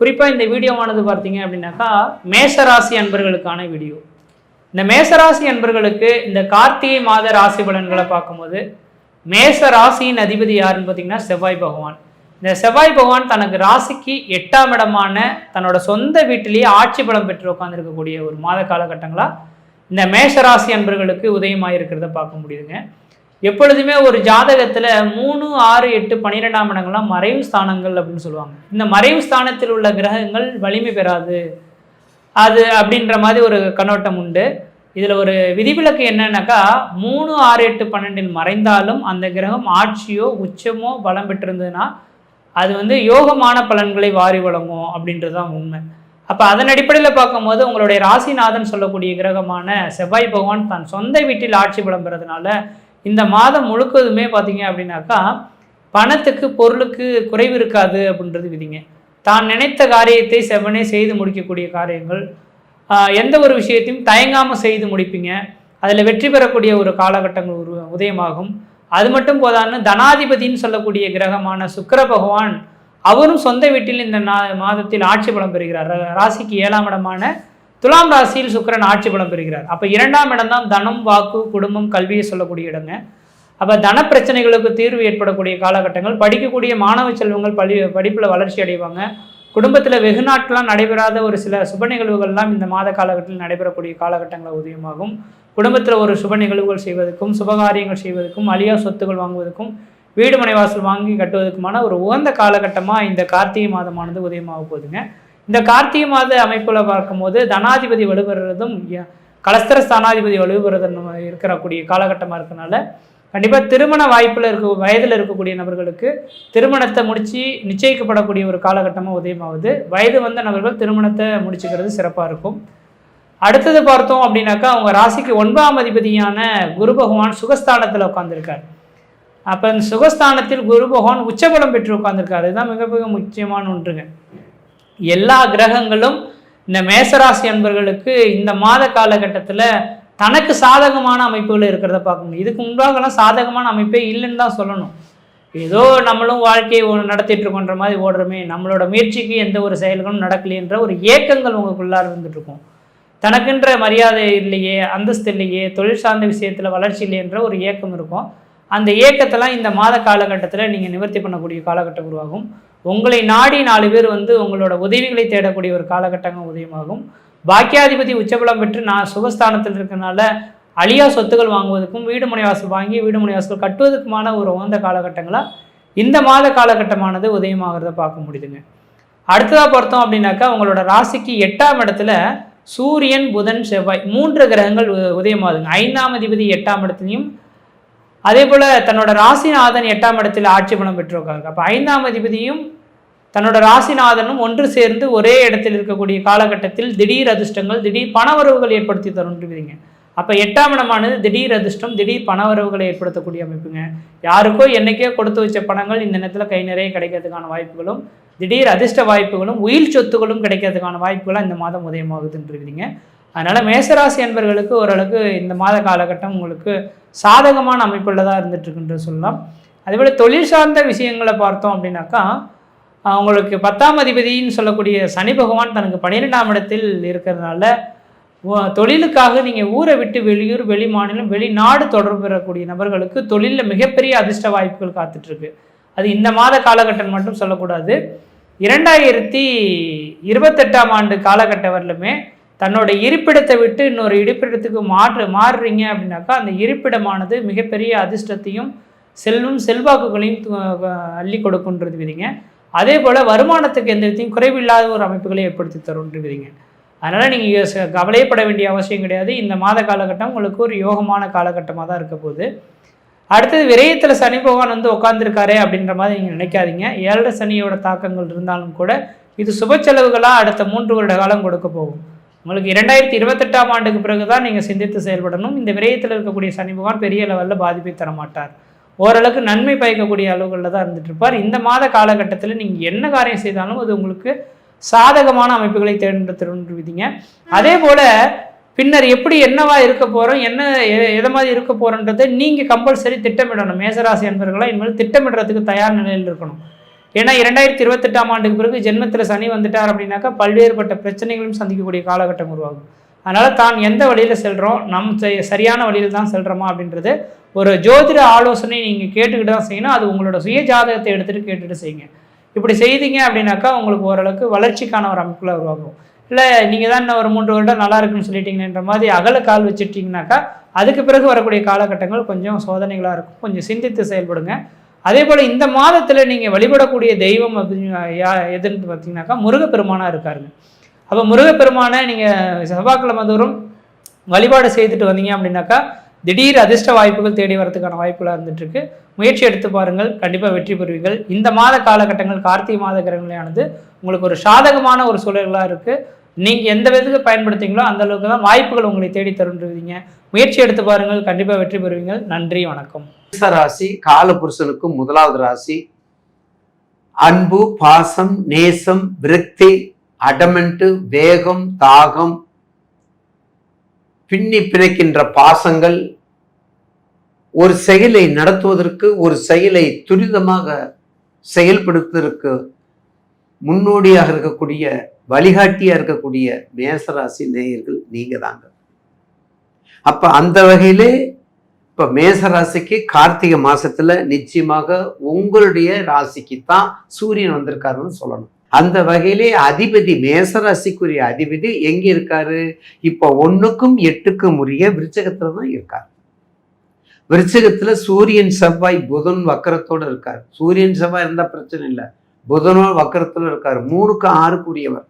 குறிப்பாக இந்த வீடியோவானது பார்த்தீங்க அப்படின்னாக்கா மேசராசி அன்பர்களுக்கான வீடியோ. இந்த மேசராசி அன்பர்களுக்கு இந்த கார்த்திகை மாத ராசி பலன்களை பார்க்கும்போது மேசராசியின் அதிபதி யாருன்னு பார்த்தீங்கன்னா செவ்வாய் பகவான். இந்த செவ்வாய் பகவான் தனக்கு ராசிக்கு எட்டாம் இடமான தன்னோட சொந்த வீட்டிலேயே ஆட்சி பலம் பெற்று உட்காந்துருக்கக்கூடிய ஒரு மாத காலகட்டங்களா இந்த மேஷராசி அன்பர்களுக்கு உதயமாக இருக்கிறத பார்க்க முடியுதுங்க. எப்பொழுதுமே ஒரு ஜாதகத்தில் மூணு ஆறு எட்டு பன்னிரெண்டாம் இடங்கள்லாம் மறைவு ஸ்தானங்கள் அப்படின்னு சொல்லுவாங்க. இந்த மறைவு ஸ்தானத்தில் உள்ள கிரகங்கள் வலிமை பெறாது. அது அப்படின்ற மாதிரி ஒரு கண்ணோட்டம் உண்டு. இதில் ஒரு விதிவிலக்கு என்னன்னாக்கா மூணு ஆறு எட்டு பன்னெண்டில் மறைந்தாலும் அந்த கிரகம் ஆட்சியோ உச்சமோ பலம் பெற்றிருந்ததுன்னா அது வந்து யோகமான பலன்களை வாரி வழங்கும் அப்படின்றது தான் உண்மை. அப்போ அதன் அடிப்படையில் பார்க்கும்போது உங்களுடைய ராசிநாதன் சொல்லக்கூடிய கிரகமான செவ்வாய் பகவான் தன் சொந்த வீட்டில் ஆட்சி பலம் பெறதுனால இந்த மாதம் முழுக்கதுமே பார்த்தீங்க அப்படின்னாக்கா பணத்துக்கு பொருளுக்கு குறைவு இருக்காது அப்படின்றது விதிங்க. தான் நினைத்த காரியத்தை செவ்வனே செய்து முடிக்கக்கூடிய காரியங்கள். எந்த ஒரு விஷயத்தையும் தயங்காமல் செய்து முடிப்பீங்க. அதில் வெற்றி பெறக்கூடிய ஒரு காலகட்டங்கள் உரு உதயமாகும். அது மட்டும் போதான்னு தனாதிபதின்னு சொல்லக்கூடிய கிரகமான சுக்கர பகவான் அவரும் சொந்த வீட்டில் இந்த நா- மாதத்தில் ஆட்சி பலம் பெறுகிறார். ரா- ராசிக்கு ஏழாம் இடமான துலாம் ராசியில் சுக்கரன் ஆட்சி பலம் பெறுகிறார். அப்போ இரண்டாம் இடம் தான் தனம் வாக்கு குடும்பம் கல்வியை சொல்லக்கூடிய இடங்க. அப்போ தன பிரச்சனைகளுக்கு தீர்வு ஏற்படக்கூடிய காலகட்டங்கள். படிக்கக்கூடிய மாணவ செல்வங்கள் பள்ளி படிப்பில் வளர்ச்சி அடைவாங்க. குடும்பத்தில் வெகு நாட்களாக நடைபெறாத ஒரு சில சுப நிகழ்வுகள்லாம் இந்த மாத காலகட்டத்தில் நடைபெறக்கூடிய காலகட்டங்கள் உதயமாகும். குடும்பத்தில் ஒரு சுப நிகழ்வுகள் செய்வதற்கும் சுபகாரியங்கள் செய்வதற்கும் அழியா சொத்துக்கள் வாங்குவதற்கும் வீடு மனை வாசல் வாங்கி கட்டுவதற்குமான ஒரு உகந்த காலகட்டமாக இந்த கார்த்திகை மாதமானது உதயமாக போகுதுங்க. இந்த கார்த்திகை மாத அமைப்பில் பார்க்கும்போது தனாதிபதி வலுப்பெறுறதும் ய- கலஸ்தர ஸ்தானாதிபதி வலுப்பெறுறதும் இருக்கக்கூடிய காலகட்டமாக இருக்கனால கண்டிப்பாக திருமண வாய்ப்பில் இருக்க வயதில் இருக்கக்கூடிய நபர்களுக்கு திருமணத்தை முடித்து நிச்சயிக்கப்படக்கூடிய ஒரு காலகட்டமாக உதயமாகுது. வயது வந்த நபர்கள் திருமணத்தை முடிச்சுக்கிறது சிறப்பாக இருக்கும். அடுத்தது பார்த்தோம் அப்படின்னாக்கா அவங்க ராசிக்கு ஒன்பதாம் அதிபதியான குரு பகவான் சுகஸ்தானத்தில் உட்காந்துருக்கார் அப்போ இந்த சுகஸ்தானத்தில் குரு பகவான் உச்சபலம் பெற்று உட்காந்துருக்காரு இதுதான் மிக மிக முக்கியமான ஒன்றுங்க. எல்லா கிரகங்களும் இந்த மேசராசி அன்பர்களுக்கு இந்த மாத காலகட்டத்தில் தனக்கு சாதகமான அமைப்புகள் இருக்கிறத பார்க்கணும். இதுக்கு முன்பாகலாம் சாதகமான அமைப்பே இல்லைன்னு தான் சொல்லணும். ஏதோ நம்மளும் வாழ்க்கையை நடத்திட்டு இருக்கோன்ற மாதிரி ஓடுறோமே நம்மளோட முயற்சிக்கு எந்த ஒரு செயல்களும் நடக்கலைன்ற ஒரு ஏக்கங்கள் உங்களுக்குள்ளார இருந்துட்டு இருக்கும். தனக்குன்ற மரியாதை இல்லையே அந்தஸ்து இல்லையே தொழில் சார்ந்த விஷயத்தில் வளர்ச்சி இல்லைன்ற ஒரு ஏக்கம் இருக்கும். அந்த ஏக்கத்தெல்லாம் இந்த மாத காலகட்டத்தில் நீங்கள் நிவர்த்தி பண்ணக்கூடிய காலகட்டம் உருவாகும். உங்களை நாடி நாலு பேர் வந்து உங்களோட உதவிகளை தேடக்கூடிய ஒரு காலகட்டங்கள் உதயமாகும். பாக்கியாதிபதி உச்சபலம் பெற்று நான் சுகஸ்தானத்தில் இருக்கிறனால அழியா சொத்துக்கள் வாங்குவதற்கும் வீடு முனைவாசல் வாங்கி வீடு முனைவாசல் கட்டுவதற்குமான ஒரு உகந்த காலகட்டங்களாக இந்த மாத காலகட்டமானது உதயமாகிறத பார்க்க முடியுதுங்க. அடுத்ததாக பார்த்தோம் அப்படின்னாக்கா உங்களோட ராசிக்கு எட்டாம் இடத்துல சூரியன் புதன் செவ்வாய் மூன்று கிரகங்கள் உதயமாகுதுங்க. ஐந்தாம் அதிபதி எட்டாம் இடத்துலையும் அதே போல் தன்னோட ராசிநாதன் எட்டாம் இடத்தில் ஆட்சி பலம் பெற்றிருக்காங்க. அப்போ ஐந்தாம் அதிபதியும் தன்னோட ராசிநாதனும் ஒன்று சேர்ந்து ஒரே இடத்தில் இருக்கக்கூடிய காலகட்டத்தில் திடீர் அதிர்ஷ்டங்கள் திடீர் பணவரவுகள் ஏற்படுத்தி தருன்றீங்க அப்போ எட்டாம் இடமானது திடீர் அதிர்ஷ்டம் திடீர் பணவரவுகளை ஏற்படுத்தக்கூடிய அமைப்புங்க. யாருக்கோ என்னைக்கோ கொடுத்து வச்ச பணங்கள் இந்த நேரத்தில் கை நிறைய கிடைக்கிறதுக்கான வாய்ப்புகளும் திடீர் அதிர்ஷ்ட வாய்ப்புகளும் உயிர் சொத்துகளும் கிடைக்கிறதுக்கான வாய்ப்புகளாக இந்த மாதம் உதயமாகுதுன்றீங்க அதனால் மேசராசி என்பர்களுக்கு ஓரளவுக்கு இந்த மாத காலகட்டம் உங்களுக்கு சாதகமான அமைப்பில் தான் இருந்துட்டுருக்குன்ற சொல்லலாம் அதேபோல் தொழில் சார்ந்த விஷயங்களை பார்த்தோம் அப்படின்னாக்கா உங்களுக்கு பத்தாம் அதிபதின்னு சொல்லக்கூடிய சனி பகவான் தனக்கு பன்னிரெண்டாம் இடத்தில் இருக்கிறதுனால தொழிலுக்காக நீங்கள் ஊரை விட்டு வெளியூர் வெளி மாநிலம் வெளிநாடு தொடர்பு பெறக்கூடிய நபர்களுக்கு தொழிலில் மிகப்பெரிய அதிர்ஷ்ட வாய்ப்புகள் காத்துட்ருக்கு அது இந்த மாத காலகட்டம் மட்டும் சொல்லக்கூடாது. இரண்டாயிரத்தி இருபத்தெட்டாம் ஆண்டு காலகட்டம் வரலுமே தன்னோட இருப்பிடத்தை விட்டு இன்னொரு இருப்பிடத்துக்கு மாற்று மாறுறீங்க அப்படின்னாக்கா அந்த இருப்பிடமானது மிகப்பெரிய அதிர்ஷ்டத்தையும் செல்வம் செல்வாக்குகளையும் அள்ளி கொடுக்குன்றது விதிங்க. அதே போல் வருமானத்துக்கு எந்த விதத்தையும் குறைவில்லாத ஒரு அமைப்புகளை ஏற்படுத்தி தரும்ன்ற விதிங்க. அதனால் நீங்கள் கவலையப்பட வேண்டிய அவசியம் கிடையாது. இந்த மாத காலகட்டம் உங்களுக்கு ஒரு யோகமான காலகட்டமாக தான் இருக்க போகுது. அடுத்தது விரயத்தில் சனி பகவான் வந்து உட்காந்துருக்காரே அப்படின்ற மாதிரி நீங்கள் நினைக்காதீங்க. ஏழரை சனியோட தாக்கங்கள் இருந்தாலும் கூட இது சுப செலவுகளாக அடுத்த மூன்று வருட காலம் கொடுக்க போகும். உங்களுக்கு இரண்டாயிரத்தி இருபத்தெட்டாம் ஆண்டுக்கு பிறகு தான் நீங்கள் சிந்தித்து செயல்படணும். இந்த விரயத்தில் இருக்கக்கூடிய சனி பகவான் பெரிய லெவலில் பாதிப்பை தர மாட்டார் ஓரளவுக்கு நன்மை பயக்கக்கூடிய அளவுகளில் தான் இருந்துட்டு இருப்பார். இந்த மாத காலகட்டத்தில் நீங்கள் என்ன காரியம் செய்தாலும் அது உங்களுக்கு சாதகமான அமைப்புகளை தேர்ந்தெடுத்துருவீங்க அதே போல் பின்னர் எப்படி என்னவா இருக்க போகிறோம் என்ன எ- எதை மாதிரி இருக்க போகிறோன்றதை நீங்கள் கம்பல்சரி திட்டமிடணும். மேசராசி என்பவர்களாக இனிமேல் திட்டமிடுறதுக்கு தயார் நிலையில் இருக்கணும். ஏன்னா இரண்டாயிரத்தி இருபத்தெட்டாம் ஆண்டுக்கு பிறகு ஜென்மத்தில் சனி வந்துட்டார் அப்படின்னாக்கா பல்வேறுபட்ட பிரச்சனைகளும் சந்திக்கக்கூடிய காலகட்டம் உருவாகும். அதனால் தான் எந்த வழியில் செல்கிறோம் நம் சரியான வழியில் தான் செல்கிறோமா அப்படின்றது ஒரு ஜோதிட ஆலோசனை நீங்கள் கேட்டுக்கிட்டு தான் செய்யணும். அது உங்களோட சுய ஜாதகத்தை எடுத்துகிட்டு கேட்டுட்டு செய்யுங்க. இப்படி செய்தீங்க அப்படின்னாக்கா உங்களுக்கு ஓரளவுக்கு வளர்ச்சிக்கான ஒரு அமைப்புல உருவாகும். இல்லை நீங்கள் தான் இன்னும் ஒரு மூன்று வருடம் நல்லா இருக்குன்னு சொல்லிட்டீங்கன்ற மாதிரி அகல கால் வச்சுட்டிங்கனாக்கா அதுக்கு பிறகு வரக்கூடிய காலகட்டங்கள் கொஞ்சம் சோதனைகளாக இருக்கும். கொஞ்சம் சிந்தித்து செயல்படுங்க. அதே போல் இந்த மாதத்தில் நீங்கள் வழிபடக்கூடிய தெய்வம் அப்படின்னு யா- எதுன்னு பார்த்தீங்கன்னாக்கா முருகப்பெருமானாக இருக்காருங்க. அப்போ முருகப்பெருமானை நீங்கள் செவ்வாய்க்கிழமை தோறும் வழிபாடு செய்துட்டு வந்தீங்க அப்படின்னாக்கா திடீர் அதிர்ஷ்ட வாய்ப்புகள் தேடி வரதுக்கான வாய்ப்புகளாக இருந்துட்டுருக்கு. முயற்சி எடுத்து பாருங்கள் கண்டிப்பாக வெற்றி பெறுவீர்கள். இந்த மாத காலகட்டங்கள் கார்த்திகை மாத கிரகங்களானது உங்களுக்கு ஒரு சாதகமான ஒரு சூழல்களாக இருக்குது நீங்கள் எந்த விதத்துக்கு பயன்படுத்துங்களோ அந்த அளவுக்கு தான் வாய்ப்புகள் உங்களை தேடி தருன்றீங்க. முயற்சி எடுத்து பாருங்கள் கண்டிப்பாக வெற்றி பெறுவீங்கள். நன்றி வணக்கம். மேச ராசி காலபுருஷனுக்கும் முதலாவது ராசி. அன்பு பாசம் நேசம் விரக்தி அடமெண்ட்டு வேகம் தாகம் பின்னி பிணைக்கின்ற பாசங்கள். ஒரு செயலை நடத்துவதற்கு ஒரு செயலை துரிதமாக செயல்படுத்துவதற்கு முன்னோடியாக இருக்கக்கூடிய வழிகாட்டியாக இருக்கக்கூடிய மேசராசி நேயர்கள் நீங்கள் தாங்க அப்போ அந்த வகையிலே இப்போ மேச ராசிக்கு கார்த்திகை மாசத்துல நிச்சயமாக உங்களுடைய ராசிக்கு தான் சூரியன் வந்திருக்காருன்னு சொல்லணும். அந்த வகையிலே அதிபதி மேச ராசிக்குரிய அதிபதி எங்க இருக்காரு? இப்போ ஒன்றுக்கும் எட்டுக்கும் உரிய விருச்சகத்துல தான் இருக்கார். விருச்சகத்துல சூரியன் செவ்வாய் புதன் வக்கரத்தோடு இருக்கார். சூரியன் செவ்வாய் இருந்தால் பிரச்சனை இல்லை. புதனோ வக்கரத்தில் இருக்கார். மூணுக்கு ஆறுக்குரியவர்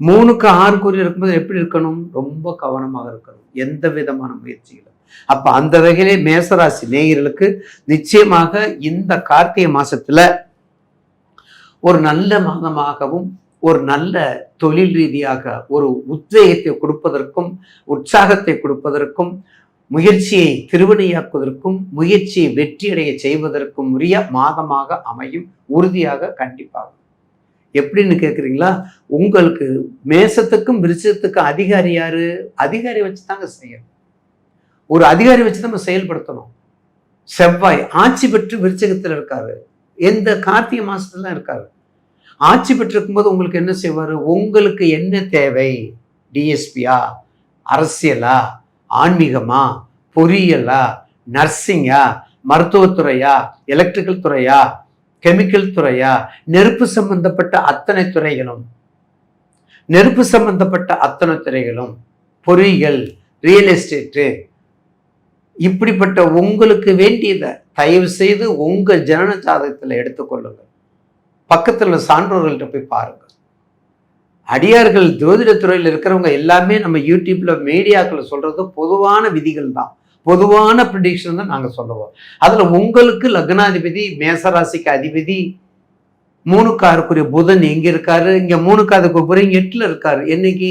மூணுக்கு ஆறுக்குரிய இருக்கும்போது எப்படி இருக்கணும்? ரொம்ப கவனமாக இருக்கணும். எந்த விதமான முயற்சிகளும் அப்ப அந்த வகையிலே மேசராசி நேயர்களுக்கு நிச்சயமாக இந்த கார்த்திகை மாசத்துல ஒரு நல்ல மாதமாகவும் ஒரு நல்ல தொழில் ரீதியாக ஒரு உத்வேகத்தை கொடுப்பதற்கும் உற்சாகத்தை கொடுப்பதற்கும் முயற்சியை திருவினையாக்குவதற்கும் முயற்சியை வெற்றியடைய செய்வதற்கும் உரிய மாதமாக அமையும். உறுதியாக கண்டிப்பாக. எப்படின்னு கேட்குறீங்களா உங்களுக்கு மேசத்துக்கும் விருச்சத்துக்கும் அதிகாரி யாரு? அதிகாரி வச்சு தாங்க செய்யணும் ஒரு அதிகாரி வச்சு நம்ம செயல்படுத்தணும். செவ்வாய் ஆட்சி பெற்று விருச்சகத்தில் இருக்காரு. எந்த கார்த்திகை மாசத்துல இருக்காரு. ஆட்சி பெற்றிருக்கும் போது உங்களுக்கு என்ன செய்வார்? உங்களுக்கு என்ன தேவை? டிஎஸ்பியா? அரசியலா? ஆன்மீகமா? பொறியியலா? நர்சிங்கா? மருத்துவத்துறையா? எலக்ட்ரிக்கல் துறையா? கெமிக்கல் துறையா? நெருப்பு சம்பந்தப்பட்ட அத்தனை துறைகளும். நெருப்பு சம்பந்தப்பட்ட அத்தனை துறைகளும். பொறியியல் ரியல் எஸ்டேட்டு இப்படிப்பட்ட உங்களுக்கு வேண்டியதை தயவு செய்து உங்கள் ஜனன ஜாதகத்தில் எடுத்துக்கொள்ளுங்கள் பக்கத்தில் உள்ள சான்றோர்கள்ட்ட போய் பாருங்கள். அடியார்கள் ஜோதிட துறையில் இருக்கிறவங்க எல்லாமே நம்ம யூடியூப்பில் மீடியாக்களை சொல்கிறது பொதுவான விதிகள் தான். பொதுவான ப்ரிடிக்ஷன் தான் நாங்கள் சொல்லுவோம் அதில் உங்களுக்கு லக்னாதிபதி மேசராசிக்கு அதிபதி மூணுக்காருக்குரிய புதன் எங்கே இருக்காரு? இங்க மூணுக்காதுக்கு புறம் எட்டில் இருக்காரு. என்னைக்கு?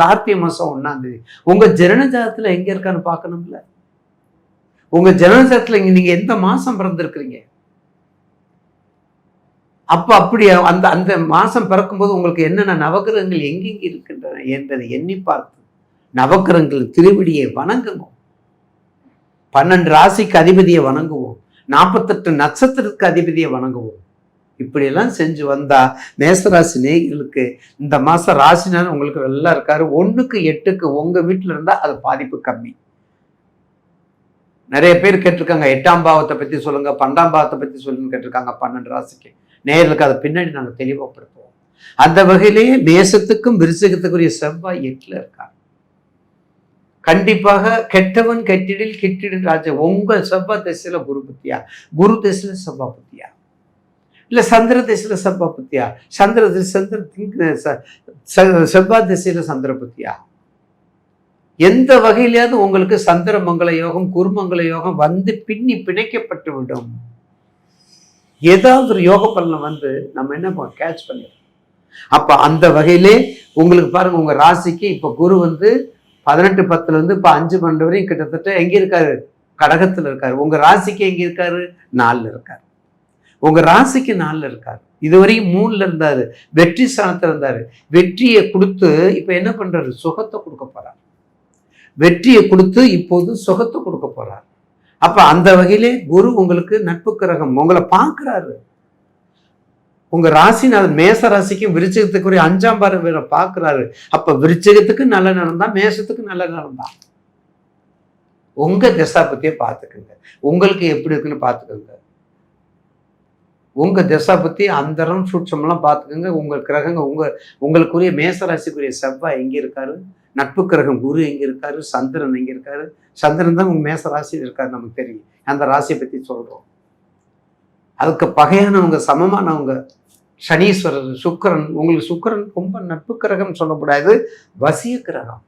கார்த்திகை மாதம் ஒன்றாந்தேதி உங்கள் ஜனனஜாதத்தில் எங்கே இருக்கான்னு பார்க்கணும்ல? உங்கள் ஜனனஜாதத்தில் இங்கே நீங்கள் எந்த மாதம் பிறந்திருக்கிறீங்க? அப்போ அப்படி அந்த அந்த மாதம் பிறக்கும்போது உங்களுக்கு என்னென்ன நவகிரகங்கள் எங்கெங்க இருக்கின்றன என்பதை எண்ணி பார்த்து நவகிரகங்கள் திருவடியை வணங்குங்க. பன்னெண்டு ராசிக்கு அதிபதியை வணங்குவோம். நாற்பத்தெட்டு நட்சத்திரத்துக்கு அதிபதியை வணங்குவோம். இப்படியெல்லாம் செஞ்சு வந்தா மேசராசி நேயர்களுக்கு இந்த மாசம் ராசினார் உங்களுக்கு நல்லா இருக்காரு. ஒன்றுக்கு எட்டுக்கு உங்க வீட்டில் இருந்தா அது பாதிப்பு கம்மி. நிறைய பேர் கேட்டிருக்காங்க எட்டாம் பாவத்தை பத்தி சொல்லுங்க பன்னெண்டாம் பாவத்தை பத்தி சொல்லுங்க கேட்டிருக்காங்க பன்னெண்டு ராசிக்கு. நேயர்களுக்கு அதை பின்னாடி நாங்கள் தெளிவாகப்படுத்துவோம் அந்த வகையிலேயே மேசத்துக்கும் விருசகத்துக்குரிய செவ்வாய் எட்டில் இருக்காங்க கண்டிப்பாக கெட்டவன் கெட்டிடில் கெட்டிடில் ராஜா உங்கள் செவ்வாய் திசையில் குரு புத்தியா? குரு திசையில் செவ்வாய் புத்தியா? இல்லை சந்திர திசையில் செவ்வாய் புத்தியா? சந்திர சந்திர திங்க ச- ச- செவ்வாய் திசையில் சந்திர புத்தியா? எந்த வகையிலேயாவது உங்களுக்கு சந்திர மங்கள யோகம் குருமங்கள யோகம் வந்து பின்னி பிணைக்கப்பட்டு விடும். ஏதாவது ஒரு யோக பலனை வந்து நம்ம என்ன கேட்ச் பண்ணிடுறோம் அப்போ அந்த வகையிலே உங்களுக்கு பாருங்க உங்கள் ராசிக்கு இப்போ குரு வந்து பதினெட்டு பத்துல இருந்து இப்ப அஞ்சு பன்னெண்டு வரையும் கிட்டத்தட்ட எங்க இருக்காரு? கடகத்துல இருக்காரு. உங்க ராசிக்கு எங்க இருக்காரு? நாலுல இருக்காரு. உங்க ராசிக்கு நாலுல இருக்காரு. இதுவரையும் மூணுல இருந்தாரு. வெற்றி ஸ்தானத்துல இருந்தாரு. வெற்றியை கொடுத்து இப்ப என்ன பண்றாரு? சுகத்தை கொடுக்க போறாரு. வெற்றியை கொடுத்து இப்போது சுகத்தை கொடுக்க போறார். அப்ப அந்த வகையிலே குரு உங்களுக்கு நட்பு கிரகம் உங்களை பார்க்குறாரு. உங்க ராசிநாதன் மேச ராசிக்கும் விருச்சகத்துக்குரிய அஞ்சாம் பார்வை பார்க்குறாரு அப்ப விருச்சகத்துக்கு நல்ல நடந்தா மேசத்துக்கு நல்ல நடந்தா உங்க திசா பத்தியே பார்த்துக்குங்க உங்களுக்கு எப்படி இருக்குன்னு பார்த்துக்கோங்க உங்க திசா பத்தி அந்தரம் சூட்சமெல்லாம் பார்த்துக்கோங்க உங்க கிரகங்க உங்க உங்களுக்குரிய மேச ராசிக்குரிய செவ்வாய் எங்க இருக்காரு? நட்பு கிரகம் குரு எங்க இருக்காரு? சந்திரன் எங்க இருக்காரு? சந்திரன் தான் உங்க மேச ராசியில் இருக்காரு நமக்கு தெரியும். அந்த ராசியை பத்தி சொல்றோம். அதுக்கு பகையானவங்க சமமானவங்க சனீஸ்வரர் சுக்கிரன் உங்களுக்கு சுக்கிரன் ரொம்ப நட்பு கிரகம் சொல்லக்கூடாது வசிய கிரகம்.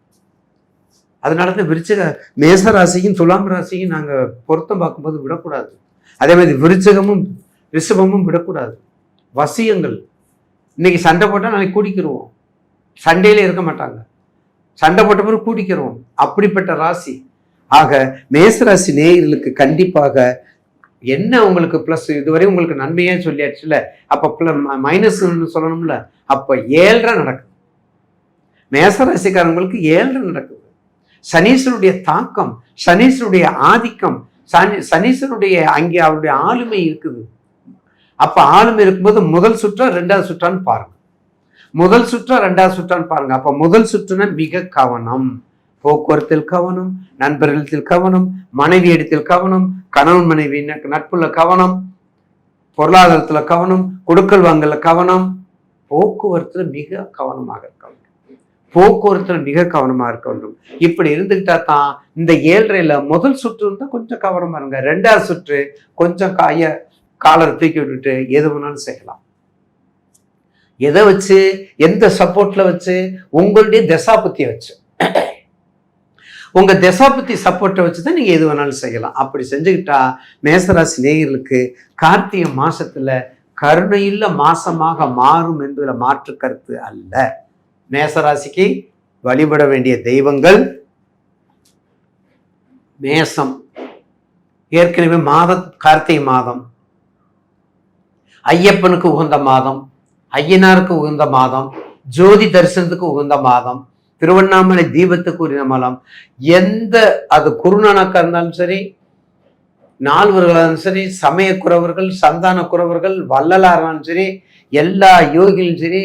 அதனால தான் விருச்சக மேச ராசியும் துலாம் ராசியும் நாங்கள் பொருத்தம் பார்க்கும்போது விடக்கூடாது. அதே மாதிரி விருச்சகமும் ரிஷபமும் விடக்கூடாது. வசியங்கள். இன்னைக்கு சண்டை போட்டால் நாளைக்கு கூடிக்கிருவோம். சண்டையில இருக்க மாட்டாங்க. சண்டை போட்ட பிறகு கூட்டிக்கிறோம் அப்படிப்பட்ட ராசி. ஆக மேசராசி நேயர்களுக்கு கண்டிப்பாக என்ன உங்களுக்கு ப்ளஸ் இதுவரை உங்களுக்கு நன்மையே சொல்லியாச்சுல அப்போ மைனஸ்ன்னு சொல்லணும்ல. அப்போ ஏழ்ரை நடக்குது. மேச ராசிக்காரங்களுக்கு ஏழ்ரை நடக்குது. சனீஸ்வருடைய தாக்கம் சனீஸ்வருடைய ஆதிக்கம் சனி சனீஸ்வருடைய அங்கே அவருடைய ஆளுமை இருக்குது. அப்போ ஆளுமை இருக்கும்போது முதல் சுற்றா ரெண்டாவது சுற்றான்னு பாருங்க. முதல் சுற்றா ரெண்டாவது சுற்றான்னு பாருங்க. அப்போ முதல் சுற்றுனா மிக கவனம். போக்குவரத்தில் கவனம் நண்பர்களிடத்தில் கவனம் மனைவி இடத்தில் கவனம் கணவன் மனைவி நட்புல கவனம் பொருளாதாரத்துல கவனம் கொடுக்கல் வாங்கல கவனம். போக்குவரத்துல மிக கவனமாக இருக்க வேண்டும். போக்குவரத்துல மிக கவனமா இருக்க வேண்டும். இப்படி இருந்துகிட்டா தான் இந்த ஏழ்றையில முதல் சுற்று இருந்தா கொஞ்சம் கவனமா இருங்க. ரெண்டாவது சுற்று கொஞ்சம் காய காலரை தூக்கி விட்டுட்டு எது வேணாலும் செய்யலாம். எதை வச்சு எந்த சப்போர்ட்ல வச்சு உங்களுடைய தசாபத்தியை வச்சு. உங்கள் தசாபுத்தி சப்போர்ட்டை வச்சு தான் நீங்கள் எது வேணாலும் செய்யலாம். அப்படி செஞ்சுக்கிட்டா மேசராசி நேயர்களுக்கு கார்த்திகை மாதத்தில் கருணையுள்ள மாசமாக மாறும் என்பதில் மாற்று கருத்து அல்ல. மேசராசிக்கு வழிபட வேண்டிய தெய்வங்கள் மேசம். ஏற்கனவே மாத கார்த்திகை மாதம். ஐயப்பனுக்கு உகந்த மாதம். ஐயனாருக்கு உகந்த மாதம். ஜோதி தரிசனத்துக்கு உகந்த மாதம். திருவண்ணாமலை தீபத்தை கூறினாலாம் எந்த அது குருநானாக்கா இருந்தாலும் சரி நால்வர்களாக இருந்தாலும் சரி சமயக்குறவர்கள் சந்தான குறவர்கள் வள்ளலாக இருந்தாலும் சரி எல்லா யோகிகளும் சரி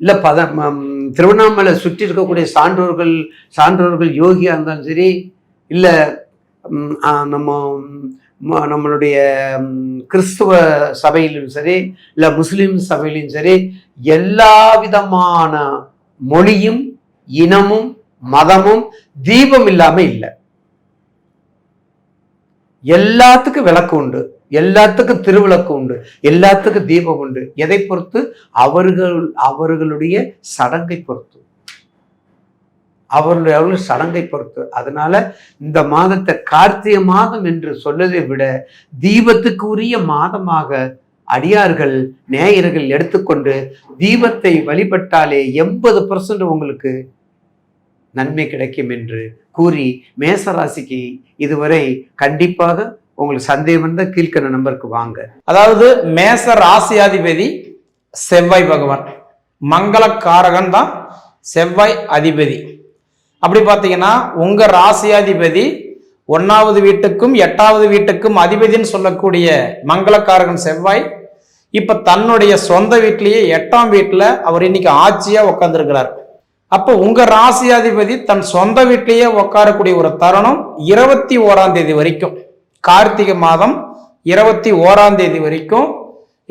இல்லை பத திருவண்ணாமலை சுற்றி இருக்கக்கூடிய சான்றோர்கள் சான்றோர்கள் யோகியாக இருந்தாலும் சரி இல்லை நம்ம நம்மளுடைய கிறிஸ்துவ சபையிலும் சரி இல்லை முஸ்லீம் சபையிலும் சரி எல்லா விதமான மொழியும் இனமும் மதமும் தீபம் இல்லாமல் இல்லை. எல்லாத்துக்கும் விளக்கு உண்டு. எல்லாத்துக்கும் திருவிளக்கு உண்டு. எல்லாத்துக்கும் தீபம் உண்டு. எதை பொறுத்து? அவர்கள் அவர்களுடைய சடங்கை பொறுத்து. அவருடைய அவர்கள் சடங்கை பொறுத்து. அதனால இந்த மாதத்தை கார்த்திகை மாதம் என்று சொல்லதை விட தீபத்துக்கு உரிய மாதமாக அடியார்கள் நேயர்கள் எடுத்துக்கொண்டு தீபத்தை வழிபட்டாலே எண்பது பர்சன்ட் உங்களுக்கு நன்மை கிடைக்கும் என்று கூறி மேசராசிக்கு இதுவரை கண்டிப்பாக உங்களுக்கு சந்தேகம் இருந்தால் கீழ்கண்ண நம்பருக்கு வாங்க. அதாவது மேச ராசியாதிபதி செவ்வாய் பகவான். மங்களக்காரகன் தான் செவ்வாய் அதிபதி. அப்படி பார்த்தீங்கன்னா உங்க ராசியாதிபதி ஒன்றாவது வீட்டுக்கும் எட்டாவது வீட்டுக்கும் அதிபதின்னு சொல்லக்கூடிய மங்களக்காரகன் செவ்வாய் இப்ப தன்னுடைய சொந்த வீட்டிலேயே எட்டாம் வீட்டில் அவர் இன்னைக்கு ஆட்சியா உட்காந்துருக்கிறார் அப்போ உங்க ராசியாதிபதி தன் சொந்த வீட்டிலேயே உட்காரக்கூடிய ஒரு தருணம் இருபத்தி ஓராம் தேதி வரைக்கும். கார்த்திகை மாதம் இருபத்தி ஓராம் தேதி வரைக்கும்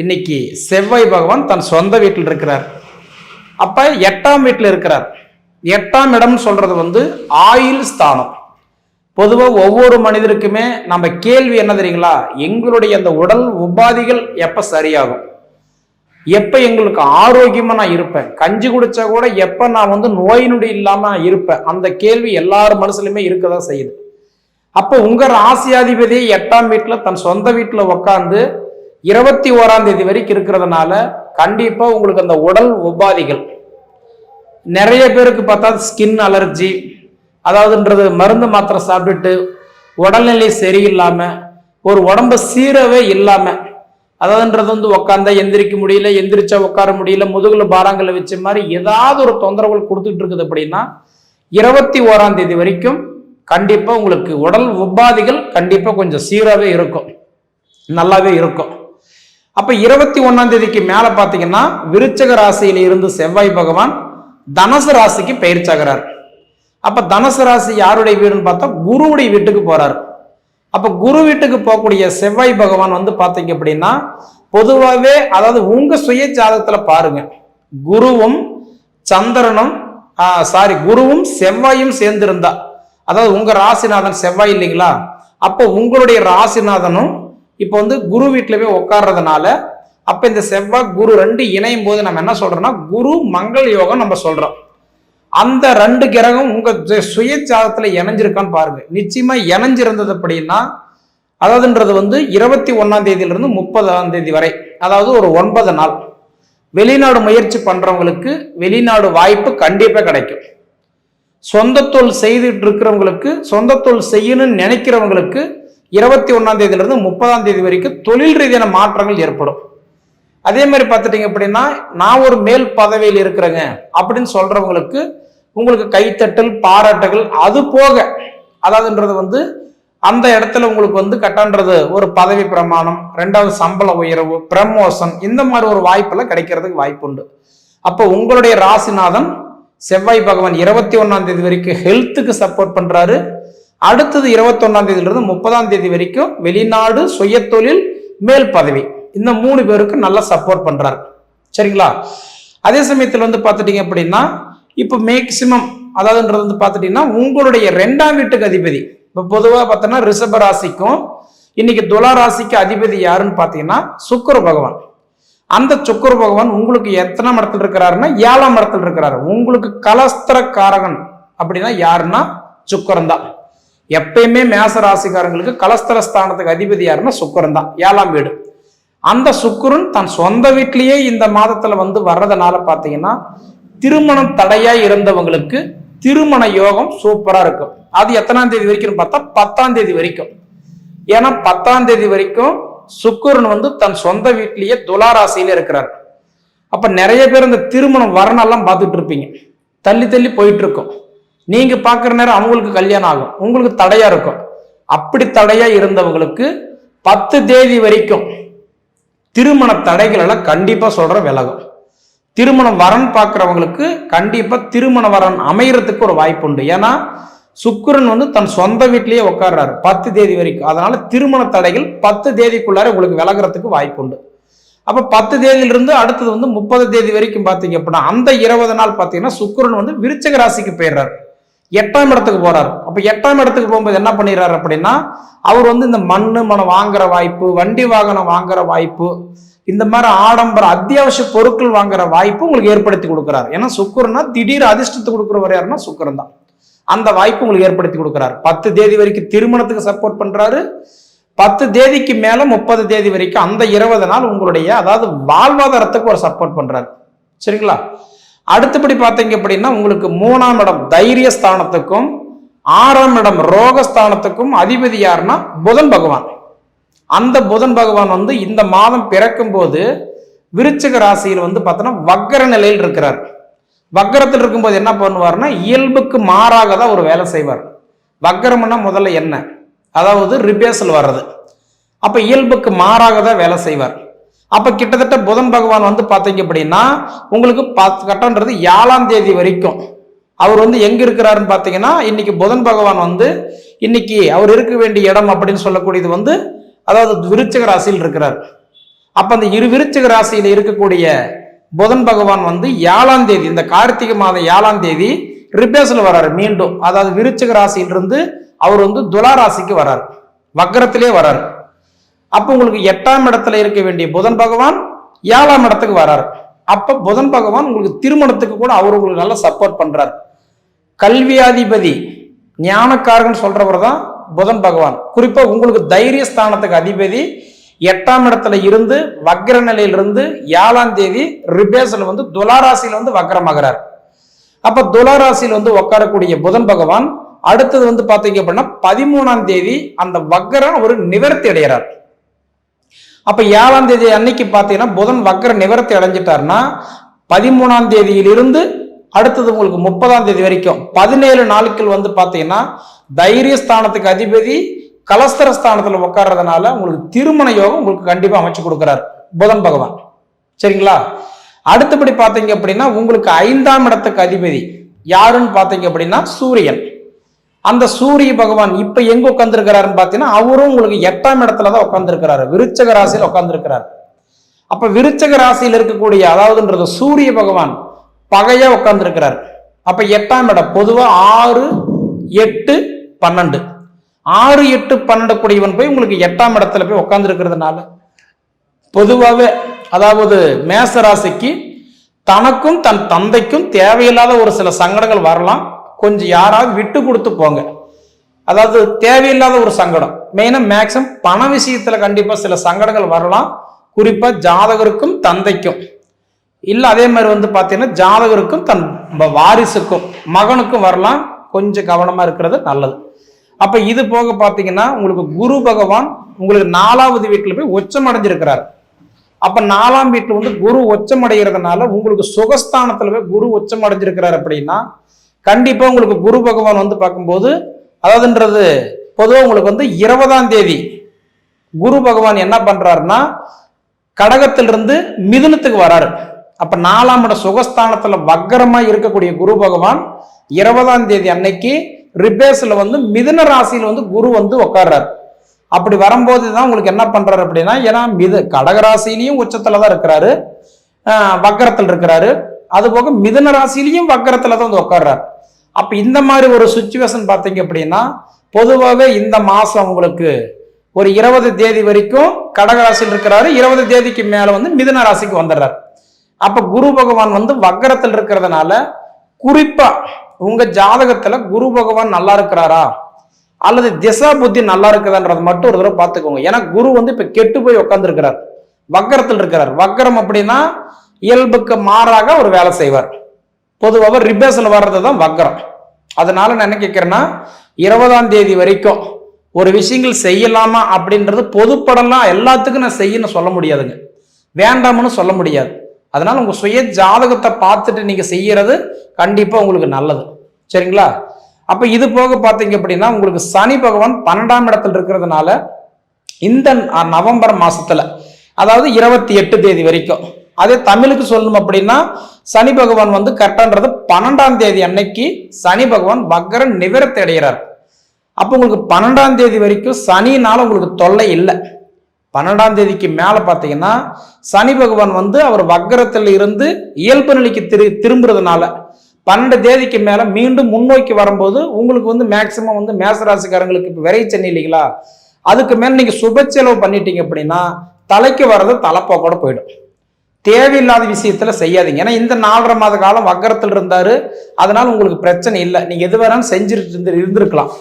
இன்னைக்கு செவ்வாய் பகவான் தன் சொந்த வீட்டில் இருக்கிறார். அப்ப எட்டாம் வீட்டில் இருக்கிறார். எட்டாம் இடம்னு சொல்றது வந்து ஆயுள் ஸ்தானம். பொதுவாக ஒவ்வொரு மனிதருக்குமே நம்ம கேள்வி என்ன தெரியுங்களா? எங்களுடைய அந்த உடல் உபாதிகள் எப்ப சரியாகும்? எப்ப எங்களுக்கு ஆரோக்கியமா நான் இருப்பேன்? கஞ்சி குடிச்சா கூட எப்ப நான் வந்து நோய் நொடி இல்லாம இருப்பேன்? அந்த கேள்வி எல்லார் மனசுலயுமே இருக்கதான் செய்யுது. அப்போ உங்க ராசியாதிபதி எட்டாம் வீட்டுல தன் சொந்த வீட்டுல உட்காந்து இருபத்தி ஓராம் தேதி வரைக்கும் இருக்கிறதுனால கண்டிப்பா உங்களுக்கு அந்த உடல் உபாதிகள் நிறைய பேருக்கு பார்த்தா ஸ்கின் அலர்ஜி அதாவதுன்றது மருந்து மாத்திரை சாப்பிட்டுட்டு உடல்நிலை சரியில்லாமல் ஒரு உடம்ப சீரவே இல்லாமல் அதாவதுன்றது வந்து உட்காந்தா எந்திரிக்க முடியல எந்திரிச்சா உட்கார முடியல முதுகில் பாறாங்கல்ல வச்ச மாதிரி ஏதாவது ஒரு தொந்தரவுகள் கொடுத்துட்டு இருக்குது அப்படின்னா இருபத்தி ஓராம் தேதி வரைக்கும் கண்டிப்பாக உங்களுக்கு உடல் உபாதிகள் கண்டிப்பாக கொஞ்சம் சீராகவே இருக்கும். நல்லாவே இருக்கும். அப்போ இருபத்தி ஒன்றாம் தேதிக்கு மேலே பார்த்தீங்கன்னா விருச்சக ராசியில் இருந்து செவ்வாய் பகவான் தனுசு ராசிக்கு பயிற்சியாகிறார் அப்ப தனுசு ராசி யாருடைய வீடுன்னு பார்த்தா குருவுடைய வீட்டுக்கு போறார். அப்ப குரு வீட்டுக்கு போகக்கூடிய செவ்வாய் பகவான் வந்து பாத்தீங்க அப்படின்னா பொதுவாகவே அதாவது உங்க சுய ஜாதகத்துல பாருங்க. குருவும் சந்திரனும் சாரி குருவும் செவ்வாயும் சேர்ந்திருந்தா அதாவது உங்க ராசிநாதன் செவ்வாய் இல்லைங்களா? அப்போ உங்களுடைய ராசிநாதனும் இப்போ வந்து குரு வீட்டில் போய் உட்கார்றதுனால அப்ப இந்த செவ்வாய் குரு ரெண்டு இணையும் போது நம்ம என்ன சொல்றோம்னா குரு மங்கள் யோகம் நம்ம சொல்றோம். அந்த ரெண்டு கிரகம் உங்க ஜ- சுய இணைஞ்சிருக்கான்னு பாருங்க. நிச்சயமா இணைஞ்சிருந்தது அப்படின்னா அதாவதுன்றது வந்து இருபத்தி ஒன்னாம் தேதியில இருந்து முப்பதாம் தேதி வரை அதாவது ஒரு ஒன்பது நாள். வெளிநாடு முயற்சி பண்றவங்களுக்கு வெளிநாடு வாய்ப்பு கண்டிப்பா கிடைக்கும். சொந்த தொழில் செய்துட்டு இருக்கிறவங்களுக்கு சொந்த தொழில் செய்யணும்னு நினைக்கிறவங்களுக்கு இருபத்தி ஒன்னாம் தேதியிலிருந்து முப்பதாம் தேதி வரைக்கும் தொழில் ரீதியான மாற்றங்கள் ஏற்படும். அதே மாதிரி பார்த்துட்டீங்க அப்படின்னா நான் ஒரு மேல் பதவியில் இருக்கிறேங்க அப்படின்னு சொல்றவங்களுக்கு உங்களுக்கு கைத்தட்டல் பாராட்டுகள் அது போக அதாவதுன்றது வந்து அந்த இடத்துல உங்களுக்கு வந்து கட்டான்றது ஒரு பதவி பிரமாணம் ரெண்டாவது சம்பள உயர்வு ப்ரமோஷன் இந்த மாதிரி ஒரு வாய்ப்பெல்லாம் கிடைக்கிறதுக்கு வாய்ப்பு உண்டு. அப்போ உங்களுடைய ராசிநாதன் செவ்வாய் பகவான் இருபத்தி ஒன்றாம் தேதி வரைக்கும் ஹெல்த்துக்கு சப்போர்ட் பண்றாரு. அடுத்தது இருபத்தொன்னாம் தேதியிலிருந்து முப்பதாம் தேதி வரைக்கும் வெளிநாடு சுயத்தொழில் மேல் பதவி. இந்த மூணு பேருக்கு நல்லா சப்போர்ட் பண்ணுறாரு சரிங்களா? அதே சமயத்தில் வந்து பார்த்துட்டீங்க அப்படின்னா இப்போ மேக்சிமம் அதாவதுன்றது வந்து பார்த்துட்டிங்கன்னா உங்களுடைய ரெண்டாம் வீட்டுக்கு அதிபதி. இப்போ பொதுவாக பார்த்தோன்னா ரிஷப ராசிக்கும் இன்னைக்கு துலா ராசிக்கு அதிபதி யாருன்னு பார்த்தீங்கன்னா சுக்கர பகவான். அந்த சுக்கிர பகவான் உங்களுக்கு எத்தனை மரத்தில் இருக்கிறாருன்னா ஏழாம் மரத்தில் இருக்கிறாரு. உங்களுக்கு கலஸ்திர காரகன் அப்படின்னா யாருன்னா சுக்கரன் தான். எப்பயுமே மேச ராசிக்காரங்களுக்கு கலஸ்திர ஸ்தானத்துக்கு அதிபதி யாருன்னா சுக்கரன் தான். ஏழாம் வீடு. அந்த சுக்குருன் தன் சொந்த வீட்டிலேயே இந்த மாதத்துல வந்து வர்றதுனால பாத்தீங்கன்னா திருமணம் தடையா இருந்தவங்களுக்கு திருமண யோகம் சூப்பரா இருக்கும். அது எத்தனாம் தேதி வரைக்கும் பார்த்தா பத்தாம் தேதி வரைக்கும். ஏன்னா பத்தாம் தேதி வரைக்கும் சுக்குருன் வந்து தன் சொந்த வீட்டிலேயே துளாராசியில இருக்கிறார். அப்ப நிறைய பேர் இந்த திருமணம் வரனெல்லாம் பார்த்துட்டு இருப்பீங்க. தள்ளி தள்ளி போயிட்டு இருக்கும். நீங்க பார்க்குற நேரம் அவங்களுக்கு கல்யாணம் ஆகும். உங்களுக்கு தடையா இருக்கும். அப்படி தடையா இருந்தவங்களுக்கு பத்து தேதி வரைக்கும் திருமண தடைகள் எல்லாம் சொல்கிற விலகும். திருமணம் வரன் பார்க்குறவங்களுக்கு கண்டிப்பாக திருமண வரன் அமையறதுக்கு ஒரு வாய்ப்பு உண்டு. ஏன்னா சுக்கரன் வந்து தன் சொந்த வீட்லேயே உட்கார்றாரு பத்து தேதி வரைக்கும். அதனால திருமண தடைகள் பத்து தேதிக்குள்ளார உங்களுக்கு விலகுறதுக்கு வாய்ப்பு உண்டு. அப்போ பத்து தேதியிலிருந்து அடுத்தது வந்து முப்பது தேதி வரைக்கும் பார்த்தீங்க அப்படின்னா அந்த இருபது நாள் பார்த்தீங்கன்னா சுக்கரன் வந்து விருச்சக ராசிக்கு போயிடுறாரு. எட்டாம் இடத்துக்கு போறாரு. அப்ப எட்டாம் இடத்துக்கு போகும்போது என்ன பண்ணிடுறாரு அப்படின்னா அவர் வந்து இந்த மண்ணு மனம் வாங்குற வாய்ப்பு வண்டி வாகனம் வாங்குற வாய்ப்பு இந்த மாதிரி ஆடம்பர அத்தியாவசிய பொருட்கள் வாங்குற வாய்ப்பு உங்களுக்கு ஏற்படுத்தி கொடுக்குறாரு. ஏன்னா சுக்கரன்னா திடீர் அதிர்ஷ்டத்தை கொடுக்குறவர் யாருன்னா சுக்கரன் தான். அந்த வாய்ப்பு உங்களுக்கு ஏற்படுத்தி கொடுக்குறாரு. பத்து தேதி வரைக்கும் திருமணத்துக்கு சப்போர்ட் பண்றாரு. பத்து தேதிக்கு மேல முப்பது தேதி வரைக்கும் அந்த இருபது நாள் உங்களுடைய அதாவது வாழ்வாதாரத்துக்கு ஒரு சப்போர்ட் பண்றாரு. சரிங்களா? அடுத்தபடி பார்த்தீங்க அப்படின்னா உங்களுக்கு மூணாம் இடம் தைரிய ஸ்தானத்துக்கும் ஆறாம் இடம் ரோகஸ்தானத்துக்கும் அதிபதி யாருன்னா புதன் பகவான். அந்த புதன் பகவான் வந்து இந்த மாதம் பிறக்கும் போது விருச்சிக ராசியில் வந்து பார்த்தோன்னா வக்கர நிலையில் இருக்கிறார். வக்கரத்தில் இருக்கும்போது என்ன பண்ணுவார்னா இயல்புக்கு மாறாக தான் ஒரு வேலை செய்வார். வக்கரம்னா முதல்ல என்ன? அதாவது ரிபேசல் வர்றது. அப்போ இயல்புக்கு மாறாக தான் வேலை செய்வார். அப்ப கிட்டத்தட்ட புதன் பகவான் வந்து பார்த்தீங்க அப்படின்னா உங்களுக்கு பத்து கட்டன்றது ஏழாம் தேதி வரைக்கும். அவர் வந்து எங்க இருக்கிறாருன்னு பார்த்தீங்கன்னா இன்னைக்கு புதன் பகவான் வந்து இன்னைக்கு அவர் இருக்க வேண்டிய இடம் அப்படின்னு சொல்லக்கூடியது வந்து அதாவது விருச்சிக ராசியில் இருக்கிறார். அப்ப அந்த இரு விருச்சிக ராசியில இருக்கக்கூடிய புதன் பகவான் வந்து ஏழாம் தேதி இந்த கார்த்திகை மாதம் ஏழாம் தேதி ரிபேஸ்ல வராரு மீண்டும். அதாவது விருச்சிக ராசியிலிருந்து அவர் வந்து துலா ராசிக்கு வராரு. வக்கரத்திலே வராரு. அப்ப உங்களுக்கு எட்டாம் இடத்துல இருக்க வேண்டிய புதன் பகவான் ஏழாம் இடத்துக்கு வராரு. அப்ப புதன் பகவான் உங்களுக்கு திருமணத்துக்கு கூட அவர் உங்களுக்கு நல்லா சப்போர்ட் பண்றாரு. கல்வியாதிபதி ஞானக்காரகன் சொல்றவர் தான் புதன் பகவான். குறிப்பா உங்களுக்கு தைரிய ஸ்தானத்துக்கு அதிபதி எட்டாம் இடத்துல இருந்து வக்ர நிலையிலிருந்து ஏழாம் தேதி ரிபேஸ்ல வந்து துலாராசியில் வந்து வக்ரமாகிறார். அப்ப துலாராசியில் வந்து உட்காரக்கூடிய புதன் பகவான் அடுத்தது வந்து பாத்தீங்க அப்படின்னா பதிமூணாம் தேதி அந்த வக்ரம் ஒரு நிவர்த்தி அடைகிறார் அப்போ ஏழாம் தேதி அன்னைக்கு பார்த்தீங்கன்னா புதன் வக்கர நிவர்த்தி அடைஞ்சிட்டாருன்னா பதிமூணாம் தேதியிலிருந்து அடுத்தது உங்களுக்கு முப்பதாம் தேதி வரைக்கும் பதினேழு நாட்கள் வந்து பார்த்தீங்கன்னா தைரிய ஸ்தானத்துக்கு அதிபதி கலஸ்தர ஸ்தானத்தில் உட்கார்றதுனால உங்களுக்கு திருமண யோகம் உங்களுக்கு கண்டிப்பாக அமைச்சு கொடுக்குறாரு புதன் பகவான். சரிங்களா? அடுத்தபடி பார்த்தீங்க அப்படின்னா உங்களுக்கு ஐந்தாம் இடத்துக்கு அதிபதி யாருன்னு பார்த்தீங்க அப்படின்னா சூரியன். அந்த சூரிய பகவான் இப்ப எங்க உட்காந்துருக்கிறாருன்னு பார்த்தீங்கன்னா அவரும் உங்களுக்கு எட்டாம் இடத்துல தான் உட்காந்துருக்கிறாரு விருச்சக ராசியில் உட்காந்துருக்கிறார் அப்ப விருச்சக ராசியில் இருக்கக்கூடிய அதாவதுன்றது சூரிய பகவான் பகையா உட்காந்துருக்கிறார் அப்ப எட்டாம் இடம் பொதுவா ஆறு எட்டு பன்னெண்டு. ஆறு எட்டு பன்னெண்டு கூடியவன் போய் உங்களுக்கு எட்டாம் இடத்துல போய் உட்காந்துருக்கிறதுனால பொதுவாகவே அதாவது மேச ராசிக்கு தனக்கும் தன் தந்தைக்கும் தேவையில்லாத ஒரு சில சங்கடங்கள் வரலாம். கொஞ்சம் யாராவது விட்டு கொடுத்து போங்க. அதாவது தேவையில்லாத ஒரு சங்கடம். மெயினாக மேக்ஸிமம் பண விஷயத்தில் கண்டிப்பாக சில சங்கடங்கள் வரலாம். குறிப்பாக ஜாதகருக்கும் தந்தைக்கும். இல்லை அதே மாதிரி வந்து பார்த்தீங்கன்னா ஜாதகருக்கும் தன் வாரிசுக்கும் மகனுக்கும் வரலாம். கொஞ்சம் கவனமாக இருக்கிறது நல்லது. அப்போ இது போக பார்த்தீங்கன்னா உங்களுக்கு குரு பகவான் உங்களுக்கு நாலாவது வீட்டில் போய் உச்சம் அடைஞ்சிருக்கிறார் அப்போ நாலாம் வீட்டில் வந்து குரு உச்சம் அடைகிறதுனால உங்களுக்கு சுகஸ்தானத்தில் போய் குரு உச்சம் அடைஞ்சிருக்கிறார் அப்படின்னா கண்டிப்பாக உங்களுக்கு குரு பகவான் வந்து பார்க்கும்போது அதாவதுன்றது பொதுவாக உங்களுக்கு வந்து இருபதாம் தேதி குரு பகவான் என்ன பண்ணுறாருன்னா கடகத்திலிருந்து மிதுனத்துக்கு வராரு. அப்போ நாலாம் இட சுகஸ்தானத்தில் வக்கரமாக இருக்கக்கூடிய குரு பகவான் இருபதாம் தேதி அன்னைக்கு ரிபேஸில் வந்து மிதுன ராசியில் வந்து குரு வந்து உட்கார்றாரு அப்படி வரும்போது தான் உங்களுக்கு என்ன பண்ணுறாரு அப்படின்னா ஏன்னா மிது கடக உச்சத்தில் தான் இருக்கிறாரு. வக்கரத்தில் இருக்கிறாரு. அதுபோக மிதுன ராசிலையும் வக்கரத்தில் தான் வந்து உட்கார்றாரு அப்போ இந்த மாதிரி ஒரு சுச்சுவேஷன் பார்த்தீங்க அப்படின்னா பொதுவாகவே இந்த மாதம் உங்களுக்கு ஒரு இருபது தேதி வரைக்கும் கடகராசியில் இருக்கிறாரு. இருபது தேதிக்கு மேலே வந்து மிதுன ராசிக்கு வந்துடுறார். அப்போ குரு பகவான் வந்து வக்கரத்தில் இருக்கிறதுனால குறிப்பாக உங்கள் ஜாதகத்தில் குரு பகவான் நல்லா இருக்கிறாரா? அல்லது திசா புத்தி நல்லா இருக்குதான்றது மட்டும் ஒரு தடவை பார்த்துக்கோங்க. ஏன்னா குரு வந்து இப்போ கெட்டு போய் உட்காந்துருக்கிறார் வக்கரத்தில் இருக்கிறார். வக்கரம் அப்படின்னா இயல்புக்கு மாறாக ஒரு வேலை செய்வார். பொதுவாக ரிப்பேஷன் வர்றது தான் வக்கரம். அதனால நான் என்ன கேட்குறேன்னா இருபதாம் தேதி வரைக்கும் ஒரு விஷயங்கள் செய்யலாமா அப்படின்றது பொதுப்படலாம் எல்லாத்துக்கும் நான் செய்யணும்னு சொல்ல முடியாதுங்க. வேண்டாம்னு சொல்ல முடியாது. அதனால உங்கள் சுய ஜாதகத்தை பார்த்துட்டு நீங்கள் செய்யறது கண்டிப்பாக உங்களுக்கு நல்லது. சரிங்களா? அப்போ இது போக பார்த்தீங்க அப்படின்னா உங்களுக்கு சனி பகவான் பன்னெண்டாம் இடத்துல இருக்கிறதுனால இந்த நவம்பர் மாசத்துல அதாவது இருபத்தி எட்டு தேதி வரைக்கும் அதே தமிழுக்கு சொல்லணும் அப்படின்னா சனி பகவான் வந்து கரெக்டான்றது பன்னெண்டாம் தேதி அன்னைக்கு சனி பகவான் வக்கர நிவரத்தை அடைகிறார். அப்போ உங்களுக்கு பன்னெண்டாம் தேதி வரைக்கும் சனினால உங்களுக்கு தொல்லை இல்லை. பன்னெண்டாம் தேதிக்கு மேலே பார்த்தீங்கன்னா சனி பகவான் வந்து அவர் வக்கரத்தில் இருந்து இயல்பு நிலைக்கு திரு திரும்புறதுனால பன்னெண்டு தேதிக்கு மேலே மீண்டும் முன்னோக்கி வரும்போது உங்களுக்கு வந்து மேக்சிமம் வந்து மேசராசிக்காரங்களுக்கு இப்போ விரை சென்னை இல்லைங்களா? அதுக்கு மேலே நீங்கள் சுப செலவு பண்ணிட்டீங்க அப்படின்னா தலைக்கு வர்றது தலைப்போக்கோட போயிடும். தேவையில்லாத விஷயத்துல செய்யாதீங்க. ஏன்னா இந்த நாலரை மாத காலம் வக்கரத்தில் இருந்தாரு. அதனால உங்களுக்கு பிரச்சனை இல்லை. நீங்க எது வேணாலும் செஞ்சுட்டு இருந்து இருந்திருக்கலாம்.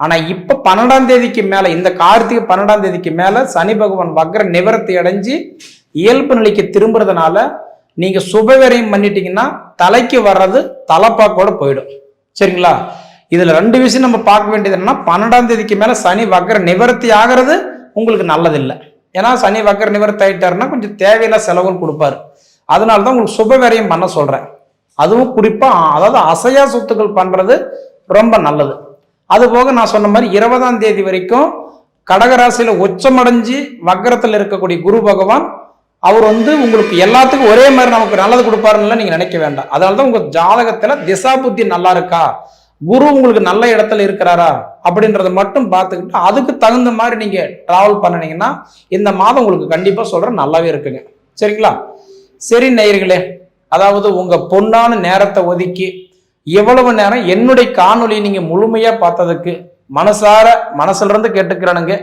ஆனா இப்ப பன்னெண்டாம் தேதிக்கு மேல இந்த கார்த்திகை பன்னெண்டாம் தேதிக்கு மேல சனி பகவான் வக்ர நிவர்த்தி அடைஞ்சு இயல்பு நிலைக்கு திரும்புறதுனால நீங்க சுபவிரயம் பண்ணிட்டீங்கன்னா தலைக்கு வர்றது தலைப்பாக்கோட போயிடும். சரிங்களா? இதுல ரெண்டு விஷயம் நம்ம பார்க்க வேண்டியது என்னன்னா பன்னெண்டாம் தேதிக்கு மேல சனி வக்ர நிவர்த்தி ஆகிறது உங்களுக்கு நல்லதில்லை. ஏன்னா சனி வக்கர நிவர்த்தி ஆயிட்டாருன்னா கொஞ்சம் தேவையில்லா செலவுன்னு கொடுப்பாரு. அதனால தான் உங்களுக்கு சுபவேரையும் பண்ண சொல்கிறேன் அதுவும் குறிப்பாக அதாவது அசையா சொத்துக்கள் பண்ணுறது ரொம்ப நல்லது. அது போக நான் சொன்ன மாதிரி இருபதாம் தேதி வரைக்கும் கடகராசியில் உச்சமடைஞ்சு வக்கரத்தில் இருக்கக்கூடிய குரு பகவான் அவர் வந்து உங்களுக்கு எல்லாத்துக்கும் ஒரே மாதிரி நமக்கு நல்லது கொடுப்பாருன்னு நீங்கள் நினைக்க வேண்டாம். அதனால தான் உங்கள் ஜாதகத்தில் திசா புத்தி நல்லா இருக்கா? குரு உங்களுக்கு நல்ல இடத்துல இருக்கிறாரா அப்படின்றத மட்டும் பார்த்துக்கிட்டு அதுக்கு தகுந்த மாதிரி நீங்க டிராவல் பண்ணினீங்கன்னா இந்த மாதம் உங்களுக்கு கண்டிப்பா சொல்றேன் நல்லாவே இருக்குங்க. சரிங்களா? சரி நேயர்களே அதாவது உங்க பொன்னான நேரத்தை ஒதுக்கி எவ்வளவு நேரம் என்னுடைய காணொலியை நீங்க முழுமையா பார்த்ததுக்கு மனசார மனசுல இருந்து கேட்டுக்கிறானுங்க.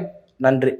நன்றி.